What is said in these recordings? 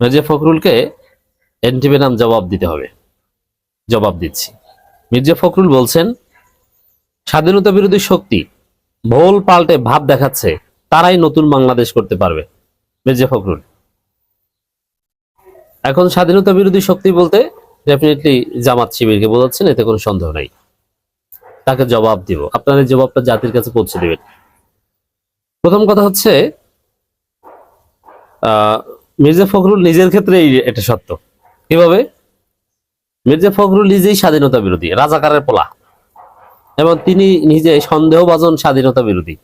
Mirza ফখরুলকে antivenom জবাব দিতে হবে। জবাব দিচ্ছি। মির্জা ফখরুল বলছেন, স্বাধীনতা বিরোধী শক্তি ভোল পাল্টে ভাব দেখাচ্ছে, তারাই নতুন বাংলাদেশ করতে পারবে। মির্জা ফখরুল। এখন স্বাধীনতা বিরোধী শক্তি বলতে ডেফিনেটলি জামাত শিবিরকে বোঝাচ্ছেন, এতে কোনো সন্দেহ নাই। তাকে জবাব দিব। আপনার এই জবাবটা জাতির কাছে পৌঁছে দেবেন। প্রথম কথা হচ্ছে মির্জা ফখরুল নিজের ক্ষেত্রে এটা সত্য। কীভাবে? মির্জা ফখরুল নিজেই স্বাধীনতা বিরোধী, রাজাকারের পোলা। এবং তিনি নিজে সন্দেহভাজন স্বাধীনতা বিরোধী।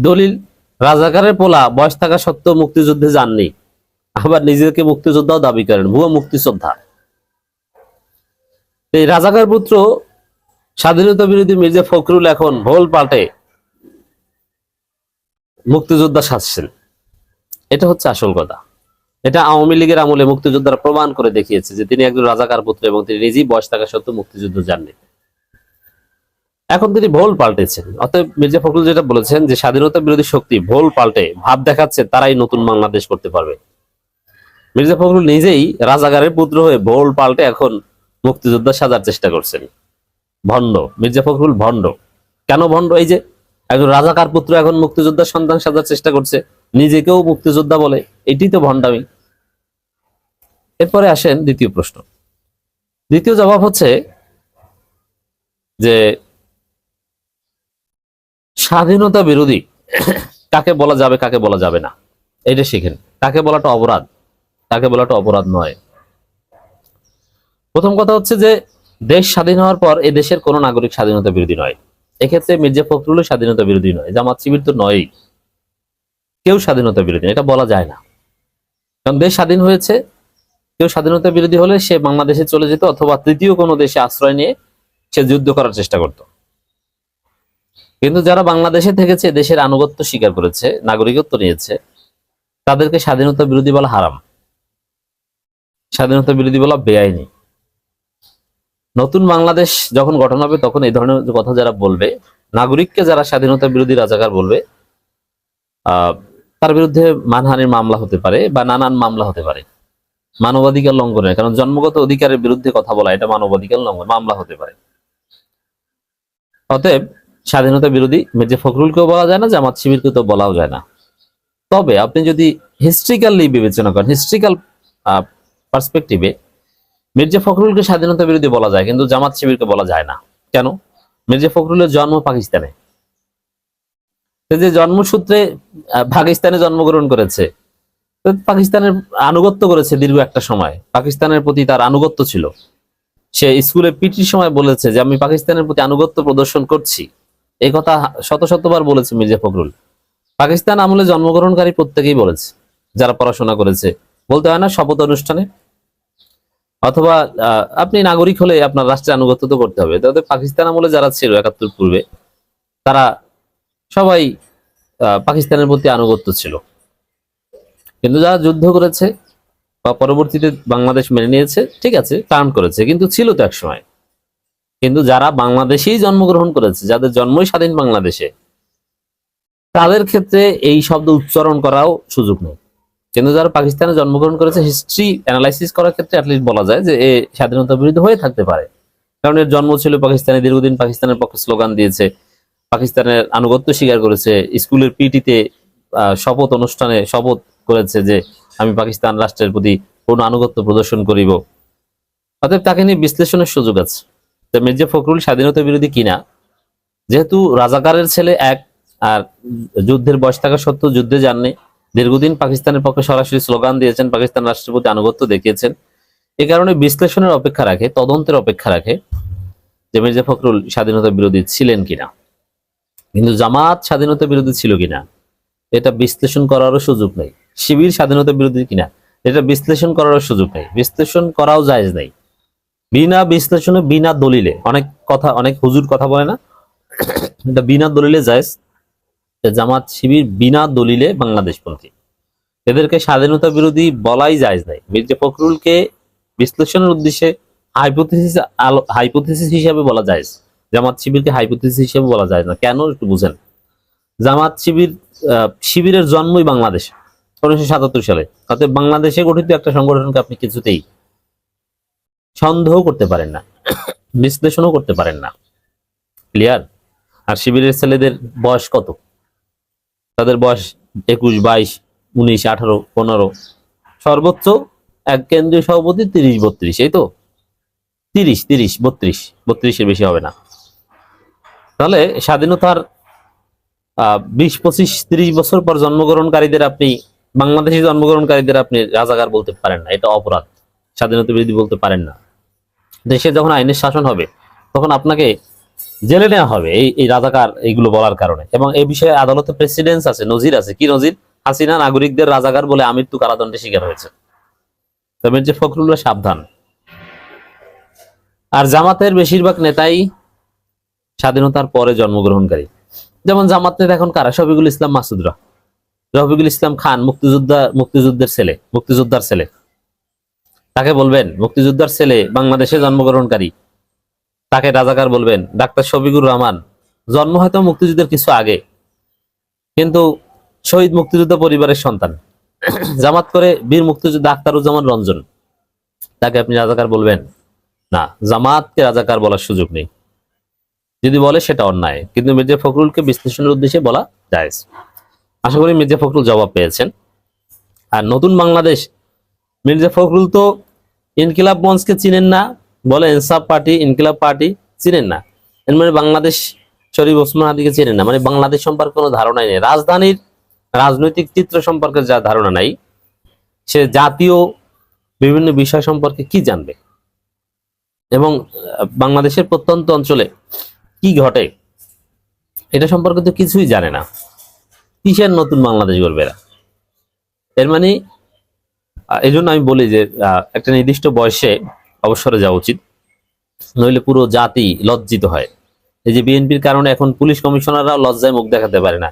দলিল, রাজাকারের পোলা, বয়স থাকা সত্ত্বেও মুক্তিযুদ্ধে যাননি। আবার নিজেকে মুক্তিযোদ্ধাও দাবি করেন, ভুয়া মুক্তিযোদ্ধা। এই রাজাকার পুত্র, স্বাধীনতা বিরোধী মির্জা ফখরুল এখন ভোল পাল্টে মুক্তিযোদ্ধা সাজছেন। এটা হচ্ছে আসল কথা। এটা আওয়ামী লীগের আমলে মুক্তিযোদ্ধারা প্রমাণ করে দেখিয়েছে যে তিনি একজন রাজাকার পুত্র এবং তিনি নিজেই বয়স থাকা সত্ত্বেও মুক্তিযুদ্ধ যাননি। এখন তিনি ভোল পাল্টেছেন। অতএব মির্জা ফখরুল যেটা বলেছেন যে স্বাধীনতা বিরোধী শক্তি ভোল পাল্টে, ভাব দেখাচ্ছে তারাই নতুন বাংলাদেশ করতে পারবে। মির্জা ফখরুল নিজেই রাজাকারের পুত্র হয়ে ভোল পাল্টে এখন মুক্তিযোদ্ধা সাজার চেষ্টা করছেন। ভণ্ড, মির্জা ফখরুল ভণ্ড। কেন ভণ্ড? এই যে একজন রাজাকার পুত্র এখন মুক্তিযোদ্ধার সন্তান সাজার চেষ্টা করছে, নিজেকেও মুক্তিযোদ্ধা বলে। এটি তো ভণ্ডামি। এরপরে আসেন দ্বিতীয় প্রশ্ন। দ্বিতীয় জবাব হচ্ছে যে স্বাধীনতা বিরোধী কাকে বলা যাবে কাকে বলা যাবে না। এটা শিখেন। কাকে বলাটা অপরাধ কাকে বলাটা অপরাধ নয়। প্রথম কথা হচ্ছে যে দেশ স্বাধীন হওয়ার পর এ দেশের কোনো নাগরিক স্বাধীনতা বিরোধী নয়। এক্ষেত্রে মির্জা ফখরুলও স্বাধীনতা বিরোধী নয়। জামাত শিবির তো নয়ই। কেউ স্বাধীনতা বিরোধী নয়, এটা বলা যায় না। কারণ দেশ স্বাধীন হয়েছে কেউ স্বাধীনতা বিরোধী হলে সে বাংলাদেশে চলে যেত অথবা তৃতীয় কোনো দেশে আশ্রয় নিয়ে সে যুদ্ধ করার চেষ্টা করত। কিন্তু যারা বাংলাদেশে থেকেছে দেশের আনুগত্য স্বীকার করেছে নাগরিকত্ব নিয়েছে তাদেরকে স্বাধীনতা বিরোধী বলা হারাম। স্বাধীনতা বিরোধী বলা বেআইনি। নতুন বাংলাদেশ যখন গঠন হবে তখন এই ধরনের কথা যারা বলবে নাগরিককে যারা স্বাধীনতা বিরোধী রাজাকার বলবে আহ, তার বিরুদ্ধে মানহানির মামলা হতে পারে বা নানান মামলা হতে পারে। মানবাধিকার লঙ্ঘনের কারণ জন্মগত অধিকারের বিরুদ্ধে কথা বলা, এটা মানবাধিকার লঙ্ঘন, মামলা হতে পারে। অতএব স্বাধীনতা বিরোধী মির্জা ফখরুলকেও বলা যায় না, জামাত শিবিরকে তো বলাও যায় না। তবে আপনি যদি হিস্ট্রিক্যালি বিবেচনা করেন হিস্ট্রিক্যাল পার্সপেক্টিভে মির্জা ফখরুলকে স্বাধীনতা বিরোধী বলা যায়, কিন্তু জামাত শিবিরকে বলা যায় না। কেন? মির্জা ফখরুলের জন্ম পাকিস্তানে। যে জন্মসূত্রে পাকিস্তানে জন্মগ্রহণ করেছে পাকিস্তানের আনুগত্য করেছে দীর্ঘ একটা সময়। পাকিস্তানের প্রতি তার আনুগত্য ছিল। সে স্কুলে পিটির সময় বলেছে যে, আমি পাকিস্তানের প্রতি আনুগত্য প্রদর্শন করছি। এই কথা শত শতবার বলেছে মির্জা ফখরুল। পাকিস্তান আমলে জন্মগ্রহণকারী প্রত্যেকেই বলেছে, যারা পড়াশোনা করেছে। বলতে হয় না, শপথ অনুষ্ঠানে? অথবা আপনি নাগরিক হলে আপনার রাষ্ট্রের আনুগত্য তো করতে হবে। তাদের পাকিস্তান আমলে যারা ছিল একাত্তর পূর্বে, তারা সবাই পাকিস্তানের প্রতি আনুগত্য ছিল। কিন্তু যারা যুদ্ধ করেছে বা পরবর্তীতে বাংলাদেশ মেনে নিয়েছে, ঠিক আছে, টার্ন করেছে, কিন্তু ছিল তো এক সময়। কিন্তু যারা বাংলাদেশেই জন্মগ্রহণ করেছে, যাদের জন্মই স্বাধীন বাংলাদেশে, তাদের ক্ষেত্রে এই শব্দ উচ্চারণ করাও সুযোগ নেই। কিন্তু যারা পাকিস্তানে জন্মগ্রহণ করেছে হিস্ট্রি অ্যানালাইসিস করার ক্ষেত্রে অ্যাটলিস্ট বলা যায় যে, এ স্বাধীনতা বিরোধী হয়ে থাকতে পারে। কারণ এর জন্ম ছিল পাকিস্তানে, দীর্ঘদিন পাকিস্তানের পক্ষে স্লোগান দিয়েছে পাকিস্তানের আনুগত্য স্বীকার করেছে, স্কুলের পিটিতে শপথ অনুষ্ঠানে শপথ করেছে যে আমি পাকিস্তান রাষ্ট্রের প্রতি পূর্ণ আনুগত্য প্রদর্শন করিব। অতএব তাকে নিয়ে বিশ্লেষণের সুযোগ আছে তো মির্জা ফখরুল স্বাধীনতা বিরোধী কিনা। যেহেতু রাজাকারের ছেলে এক, আর যুদ্ধের বয়স থাকা সত্ত্বেও যুদ্ধে যাননি। দীর্ঘদিন পাকিস্তানের পক্ষে সরাসরি স্লোগান দিয়েছেন, পাকিস্তান রাষ্ট্রের প্রতি আনুগত্য দেখিয়েছেন। এ কারণে বিশ্লেষণের অপেক্ষা রাখে, তদন্তের অপেক্ষা রাখে যে মির্জা ফখরুল স্বাধীনতা বিরোধী ছিলেন কিনা। কিন্তু জামাত স্বাধীনতা বিরোধী ছিল কিনা? এটা বিশ্লেষণ করারও সুযোগ নেই। শিবির স্বাধীনতা বিরোধী কিনা? এটা বিশ্লেষণ করারও সুযোগ নেই। বিশ্লেষণ করাও জায়েজ নেই। বিনা বিশ্লেষণে, বিনা দলিলে, অনেক কথা, অনেক হুজুর কথা বলে না? এটা বিনা দলিলে জায়েজ। জামাত শিবির বিনা দলিলে বাংলাদেশপন্থী। এদেরকে স্বাধীনতা বিরোধী বলাই যায় নাই। মির্জা ফখরুলকে বিশ্লেষণের উদ্দেশ্যে হাইপোথিসিস হাইপোথিসিস হিসাবে বলা যায় জামাত শিবিরকে হাইপোথিসিস হিসেবে বলা যায় না। কেন একটু বুঝেন? জামাত শিবির শিবিরের জন্মই বাংলাদেশ উনিশশো সাতাত্তর সালে। অর্থাৎ বাংলাদেশে গঠিত একটা সংগঠনকে আপনি কিছুতেই সন্দেহ করতে পারেন না, বিশ্লেষণও করতে পারেন না। ক্লিয়ার আর শিবিরের ছেলেদের বয়স কত? তাদের বয়স একুশ, বাইশ, উনিশ, আঠারো, পনেরো। সর্বোচ্চ এক কেন্দ্রীয় সভাপতি তিরিশ, বত্রিশ, এই তো? তিরিশ তিরিশ, বত্রিশ। বত্রিশের বেশি হবে না। তাহলে স্বাধীনতার বিশ, পঁচিশ, তিরিশ বছর পর জন্মগ্রহণকারীদের আপনি, বাংলাদেশি জন্মগ্রহণকারীদের আপনি রাজাকার বলতে পারেন না। এটা অপরাধ। স্বাধীনতা বিরোধী বলতে পারেন না। দেশে যখন আইনের শাসন হবে, তখন আপনাকে জেলে নেওয়া হবে এই এই রাজাকার এইগুলো বলার কারণে। এবং এই বিষয়ে আদালতে প্রেসিডেন্স আছে, নজির আছে। কি নজির? হাসিনা নাগরিকদের রাজাকার বলে আমৃত্যু কারাদণ্ডে শিকার হয়েছে। তবে যে ফখরুল্লাহ সাবধান। আর জামাতের বেশিরভাগ নেতাই স্বাধীনতার পরে জন্মগ্রহণকারী। যেমন জামাত এখন কারা? শফিকুল ইসলাম মাসুদরা। রফিকুল ইসলাম খান, মুক্তিযোদ্ধা, মুক্তিযুদ্ধের ছেলে, মুক্তিযোদ্ধার ছেলে। তাকে বলবেন, মুক্তিযোদ্ধার ছেলে, বাংলাদেশে জন্মগ্রহণকারী। তাকে রাজাকার বলবেন, ডাক্তার শফিকুর রহমান, জন্ম হয়তো মুক্তিযুদ্ধের কিছু আগে, কিন্তু শহীদ মুক্তিযোদ্ধা পরিবারের সন্তান। জামাত করে বীর মুক্তিযোদ্ধা আখতারুজ্জামান রঞ্জন। তাকে আপনি রাজাকার বলবেন? না, জামাতকে রাজাকার বলার সুযোগ নেই। যদি বলে সেটা অন্যায়। কিন্তু মির্জা ফখরুলকে বিশ্লেষণের উদ্দেশ্যে বলা যায় আশা করি মির্জা ফখরুল জবাব পেয়েছেন। আর নতুন বাংলাদেশ, মির্জা ফখরুল তো ইনকিলাব মঞ্চকে চিনেন না, বলে ইনসাফ পার্টি, ইনকিলাব পার্টি চিনেন না। এর মানে বাংলাদেশ শরীফ ওসমান আদিকে চিনেন না। মানে বাংলাদেশ সম্পর্কে কোনো ধারণাই নেই। রাজধানীর রাজনৈতিক চিত্র সম্পর্কে যা ধারণা নাই, সে জাতীয় বিভিন্ন বিষয় সম্পর্কে কি জানবে? এবং বাংলাদেশের প্রত্যন্ত অঞ্চলে কি ঘটে? এটা সম্পর্কে তো কিছুই জানে না। কিসের নতুন বাংলাদেশ গড়বে এরা? এর মানে এই জন্য আমি বলি যে একটা নির্দিষ্ট বয়সে অবসরে যাওয়া উচিত। নইলে পুরো জাতি লজ্জিত হয়। এই যে বিএনপির কারণে এখন পুলিশ কমিশনাররাও লজ্জায় মুখ দেখাতে পারে না।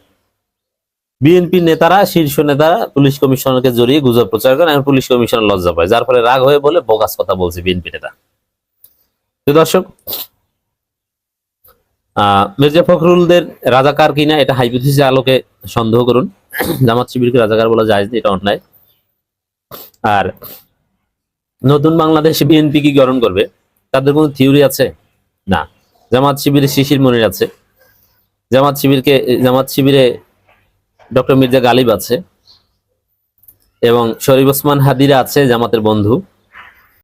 বিএনপির নেতারা, শীর্ষ নেতারা পুলিশ কমিশনারকে জড়িয়ে গুজব প্রচার করেন, এখন পুলিশ কমিশনার লজ্জা পায়। যার ফলে রাগ হয়ে বলে বোগাস কথা বলছে বিএনপি নেতা। দর্শক মির্জা ফখরুলদের রাজাকার কিনা এটা হাইপোথিসের আলোকে সন্দেহ করুন। জামাত শিবিরকে রাজাকার বলা যায় না, এটা অন্যায়। আর নতুন বাংলাদেশ বিএনপি কি গ্রহণ করবে? তাদের কোনো থিওরি আছে? না। জামাত শিবিরে শিশির মনির আছে। জামাত শিবিরকে জামাত শিবিরে ডক্টর মির্জা গালিব আছে। এবং শরীফ ওসমান হাদিরা আছে জামাতের বন্ধু।